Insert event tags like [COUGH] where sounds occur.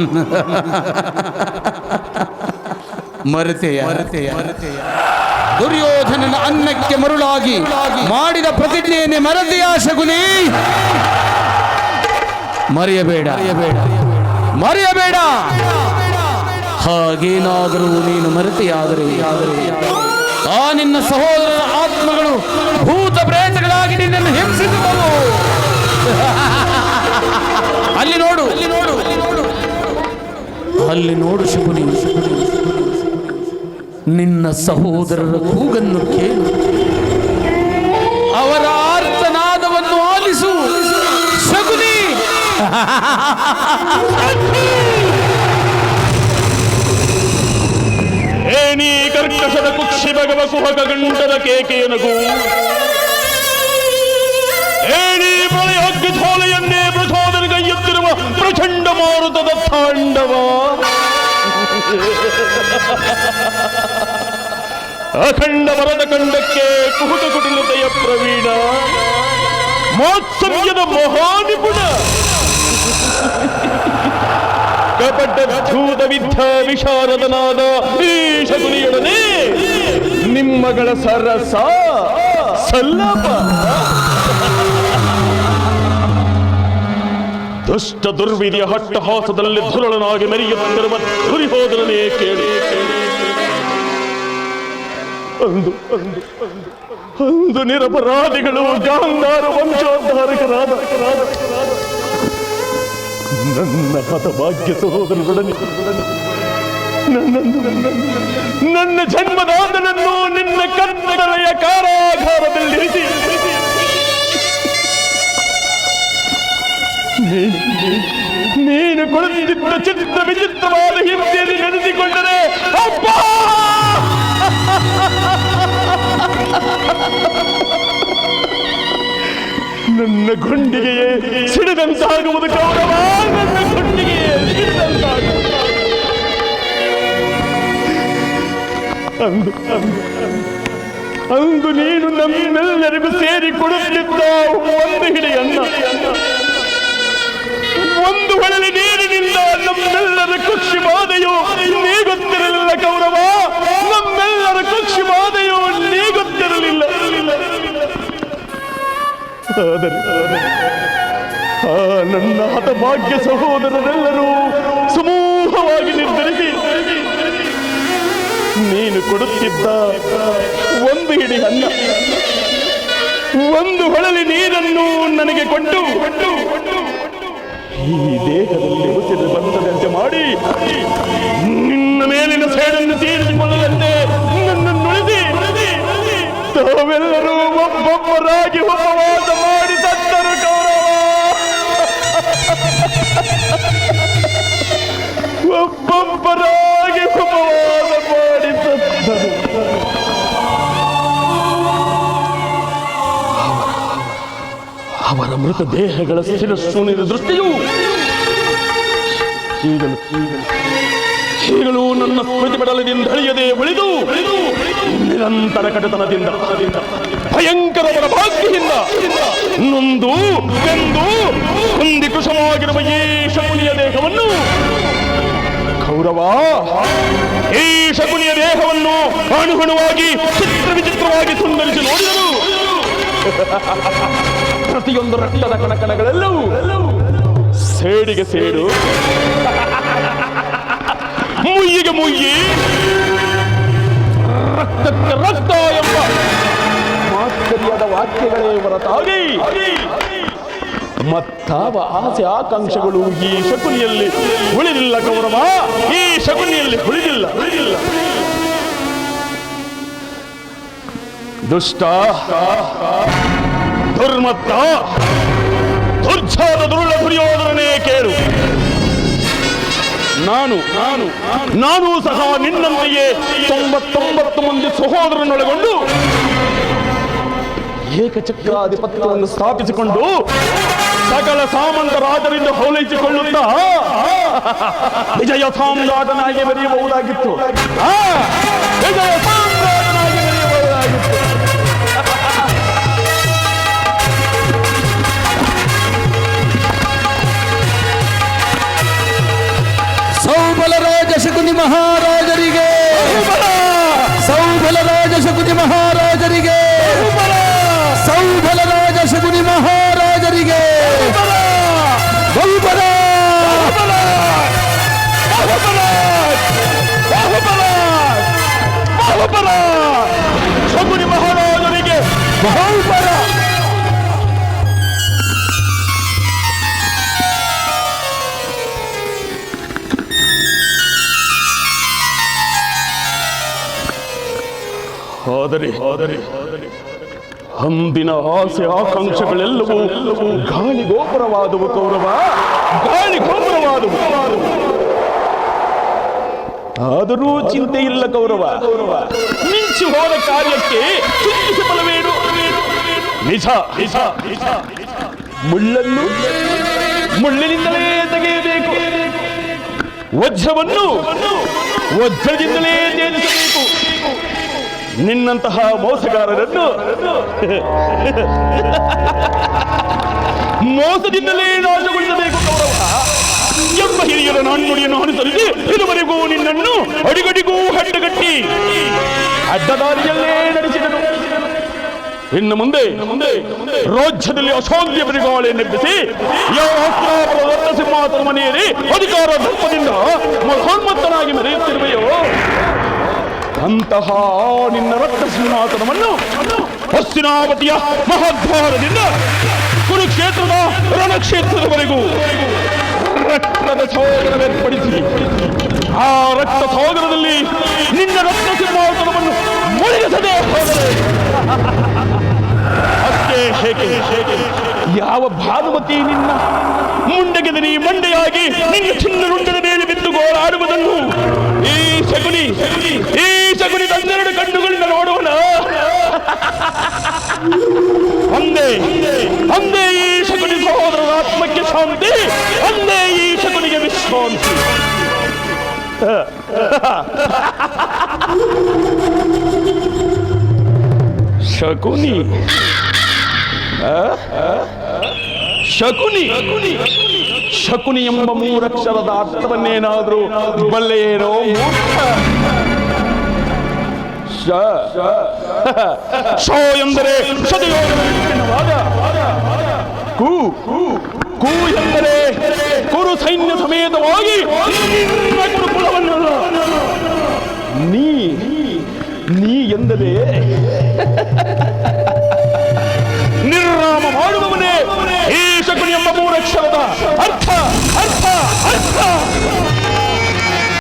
[LAUGHS] ಮರೆತೆಯ. ಮರೆತೆಯ. ದುರ್ಯೋಧನನ ಅನ್ನಕ್ಕೆ ಮರುಳಾಗಿ ಮಾಡಿದ ಪ್ರತಿಜ್ಞೆಯನ್ನೇ ಮರೆತೆಯ ಶಗುನಿ. ಮರೆಯಬೇಡ. ಮರೆಯಬೇಡ. ಹಾಗೇನಾದರೂ ನೀನು ಮರೆತೆಯಾದರೆ ಆ ನಿನ್ನ ಸಹೋದರರ ಆತ್ಮಗಳು ಭೂತ ಪ್ರೇತಗಳಾಗಿ ಅಲ್ಲಿ ನೋಡು ಶಿಬುನಿ ನಿನ್ನ ಸಹೋದರರ ಕೂಗನ್ನು ಕೇಳು. ಅವರ ಆರ್ತನಾದವನ್ನು ಆಲಿಸು. ಶಗುನಿ. ಏಣಿ ಕರ್ಕಶದ ಕುಕ್ಷಿ ಭಗವ ಕುಹಕ ಗಂಟದ ಕೇಕೆಯನಗು ಏಣಿ ಪ್ರಳಯಗ್ಗ ಝೋಲೆಯನ್ನೇ ಪ್ರಚೋದನೆಗೈಯುತ್ತಿರುವ ಪ್ರಚಂಡ ಮಾರುತದ ತಾಂಡವ. ಅಖಂಡ ವರದ ಕಂಡಕ್ಕೆ ಕುಹುಟ ಕುಟಿಲತೆಯ ಪ್ರವೀಣ. ಮಾತ್ಸರ್ಯದ ಮಹಾನಿಪುಣ. ಕಪಟ ಧೂತ ವಿದ್ಧ ವಿಶಾರದನಾದ ಈ ಶಕುನಿಯೊಡನೆ ನಿಮ್ಮಗಳ ಸರಸ. ಸಲ್ಲಪ. ದುಷ್ಟ ದುರ್ವಿಧಿಯ ಹಟ್ಟಹಾಸದಲ್ಲಿ ಧುರಳನಾಗಿ ಮೆರೆಯುತ್ತಿರುವ ದುರ್ಯೋಧನನೇ ಕೇಳಿ. ಅಂದು ಅಂದು ಅಂದು ನಿರಪರಾಧಿಗಳು ಗಾಂಧಾರ ವಂಶೋದ್ಧಾರಕರಾದ ನನ್ನ ಹತಭಾಗ್ಯ ಸಹೋದರರೊಡನೆ ನನ್ನ ಜನ್ಮದಾತನನ್ನು ನಿನ್ನ ಕತ್ತಲೆಯ ಕಾರಾಗಾರದಲ್ಲಿರಿಸಿ. ನೀನು- ನೀನು ಕೊಡುತ್ತಿದ್ದ ಚಿತ್ತ ವಿಚಿತ್ರವಾದ ಹಿಂಸೆಯಲ್ಲಿ ನೆನೆಸಿಕೊಂಡರೆ ಅಪ್ಪ ನನ್ನ ಗುಂಡಿಗೆಯೇ ಸಿಡಿದಂತಾಗುವುದು ಕೌರವ ನನ್ನ ಗುಂಡಿಗೆಯೇ ಸಿಡಿದಂತಾಗುವುದು ಅಂದು ಅಂದು ಅಂದು ನೀನು ನಮ್ಮೆಲ್ಲರಿಗೂ ಸೇರಿ ಕೊಡುತ್ತಿದ್ದ ಒಂದು ಹಿಡಿ ನನ್ನ ಹತಭಾಗ್ಯ ಸಹೋದರರೆಲ್ಲರೂ ಸಮೂಹವಾಗಿ ನಿರ್ಧರಿಸಿ, ನೀನು ಕೊಡುತ್ತಿದ್ದ ಒಂದು ಹಿಡಿ ಅನ್ನ ಒಂದು ಹೊಳಲಿ ನೀರನ್ನು ನನಗೆ ಕೊಟ್ಟು, ಈ ದೇಹದಲ್ಲಿ ಉಸಿರು ಬಂದದಂತೆ ಮಾಡಿ, ನಿನ್ನ ಮೇಲಿನ ಸೇಡನ್ನು ತೀರಿಸಿಕೊಳ್ಳದಂತೆ ನನ್ನನ್ನು ಉಳಿಸಿ. ತಾವೆಲ್ಲರೂ ಒಬ್ಬೊಬ್ಬರಾಗಿ ಉಪವಾಸ ಒಬ್ಬೊಬ್ಬರಾಗಿ ಉಪವಾಸ ಮಾಡಿ ಸತ್ತರು ಅವರ ದೃಷ್ಟಿಯು. ಶ್ರೀಗಳು ಈಗಲೂ ನನ್ನ ಪ್ರತಿಭಟನದಿಂದ ಅಳಿಯದೆ ಉಳಿದು, ನಿರಂತರ ಕಟತನದಿಂದ ಭಯಂಕರವರ ಭಾಗ್ಯದಿಂದ ನೊಂದು ಬೆಂದು ಕುಂದಿ ಕುಶಮವಾಗಿರುವ ಈ ಶಕುನಿಯ ದೇಹವನ್ನು ಕೌರವ ಈ ಶಕುನಿಯ ದೇಹವನ್ನು ಅಣುಗುಣವಾಗಿ ಚಿತ್ರ ವಿಚಿತ್ರವಾಗಿ ಸುಂದರಿಸಿ ನೋಡಿದರು ಪ್ರತಿಯೊಂದು ರಕ್ತದ ಕಣಕಣಗಳೆಲ್ಲವೂ ಸೇಡಿಗೆ ಸೇಡು. ಮುಯ್ಯಿಗೆ ಮುಯ್ಯಿ. ರಕ್ತಕ್ಕೆ ರಕ್ತ ಎಂಬ ಮಾತ್ಸರ್ಯದ ವಾಕ್ಯಗಳೇ ಹೊರತಾಗಿ. ಮತ್ತಾವ ಆಸೆ ಆಕಾಂಕ್ಷೆಗಳು ಈ ಶಕುನಿಯಲ್ಲಿ ಉಳಿದಿಲ್ಲ ಗೌರವ. ಈ ಶಕುನಿಯಲ್ಲಿ ಉಳಿದಿಲ್ಲ. ಉಳಿದಿಲ್ಲ ದುಷ್ಟ, ದುರ್ಮತ್ತ ದುರ್ಜಾದ ದುರುಳ ದುರ್ಯೋಧನೇ ಕೇಳು. ನಾನು ನಾನು ನಾನು ಸಹ ನಿನ್ನಂತೆಯೇ ತೊಂಬತ್ತೊಂಬತ್ತು ಮಂದಿ ಸಹೋದರನೊಳಗೊಂಡು ಏಕಚಕ್ರಾಧಿಪತ್ಯವನ್ನು ಸ್ಥಾಪಿಸಿಕೊಂಡು ಸಕಲ ಸಾಮಂತ ರಾಜರಿಂದ ಹೋಲೈಸಿಕೊಳ್ಳುತ್ತಾ ವಿಜಯ ಸಾಮ್ರಾಟನಾಗಿ ಬರೆಯಬಹುದಾಗಿತ್ತು ವಿಜಯ ಸಾಮ್ರಾಟನಾಗಿ ಬರೆಯಬಹುದಾಗಿತ್ತು ಸೌಬಲರಾಜ ಶಕುನಿ ಮಹಾರಾಜರಿಗೆ ಸೌಬಲರಾಜ ಶಕುನಿ ಮಹಾರಾಜ ಆದರೆ ಆದರೆ ಅಂದಿನ ಆಸೆ ಆಕಾಂಕ್ಷೆಗಳೆಲ್ಲವೂ ಗಾಳಿ ಗೋಪುರವಾದವು ಕೌರವ, ಗಾಳಿ ಗೋಪುರವಾದವು. ಆದರೂ ಚಿಂತೆ ಇಲ್ಲ ಕೌರವ. ಮಿಂಚಿ ಹೋದ ಕಾರ್ಯಕ್ಕೆ ಚಿಂತಿಸಿ ಬಲವೇನು ನಿಜ ನಿಜ ನಿಜ. ಮುಳ್ಳನ್ನು ಮುಳ್ಳಿನಿಂದಲೇ ತೆಗೆಯಬೇಕು. ವಜ್ರವನ್ನು ವಜ್ರದಿಂದಲೇ ಛೇದಿಸಬೇಕು ನಿನ್ನಂತಹ ಮೋಸಗಾರರನ್ನು ಮೋಸದಿಂದಲೇ ನಾಶಗೊಳಿಸಬೇಕು ಗೌರವ. ಎಂಬ ಹಿರಿಯರ ನಾಣ್ಣುಡಿಯನ್ನು ಅನುಸರಿಸಿ ಇದುವರೆಗೂ ನಿನ್ನನ್ನು ಅಡಿಗಡಿಗೂ ಹಡ್ಡಗಟ್ಟಿ ಅಡ್ಡದಾರಿಯಲ್ಲೇ ನಡೆಸಿದನು. ಇನ್ನು ಮುಂದೆ ಮುಂದೆ ರಾಜ್ಯದಲ್ಲಿ ಬಿರುಗಾಳಿ ಬಿರುಗಾಳಿಯನ್ನೆಬ್ಬಿಸಿ ಯಾವ ದೊಡ್ಡ ಸಿಂಹಾಸನ ಮನೆಯಲ್ಲಿ ಅಧಿಕಾರ ದರ್ಪದಿಂದ ಅಂತಹ ನಿನ್ನ ರಕ್ತ ಸಿಂಹಾಸನವನ್ನು ಹಸ್ತಿನಾವತಿಯ ಮಹಾದ್ವಾರದಿಂದ ಕುರುಕ್ಷೇತ್ರದ ರಣಕ್ಷೇತ್ರದವರೆಗೂ ರಕ್ತದ ಸೋದರವೇರ್ಪಡಿಸಿ ಆ ರಕ್ತ ಸಾಗರದಲ್ಲಿ ನಿನ್ನ ರಕ್ತ ಸಿಂಹಾಸನವನ್ನು ಮುಳುಗಿಸದೆ ಅಷ್ಟೇ ಹೇಗೆ? ಯಾವ ಭಾನುಮತಿ ನಿನ್ನ ಮುಂಡೆಗೆದ ನೀ ಮಂಡೆಯಾಗಿ ನಿನ್ನ ಚಿನ್ನ ರುಂಡದ ಮೇಲೆ ಬಿದ್ದು ಗೋಳಾಡುವುದನ್ನು ಈ ಶಗುನಿ, ಈ ಅಂದೇ ಅಂದೇ ಈ ಶಗುನಿ ಸಹೋದರರ ಆತ್ಮಕ್ಕೆ ಶಾಂತಿ ಅಂದೇ ಈ ಶಗುನಿಗೆ ವಿಶ್ರಾಂತಿ ಶಕುನಿ ಶಕುನಿ ಶಕುನಿ ಎಂಬ ಮೂರಕ್ಷರದ ಅರ್ಥವನ್ನೇನಾದ್ರೂ ಬಲ್ಲೆಯೇನೋ ಮೂರ್ಖ ಶ ಎಂದರೆ ಕೂ ಕೂ ಕು ಎಂದರೆ ಕುರು ಸೈನ್ಯ ಸಮೇತವಾಗಿ ನೀ ನೀ ಎಂದರೆ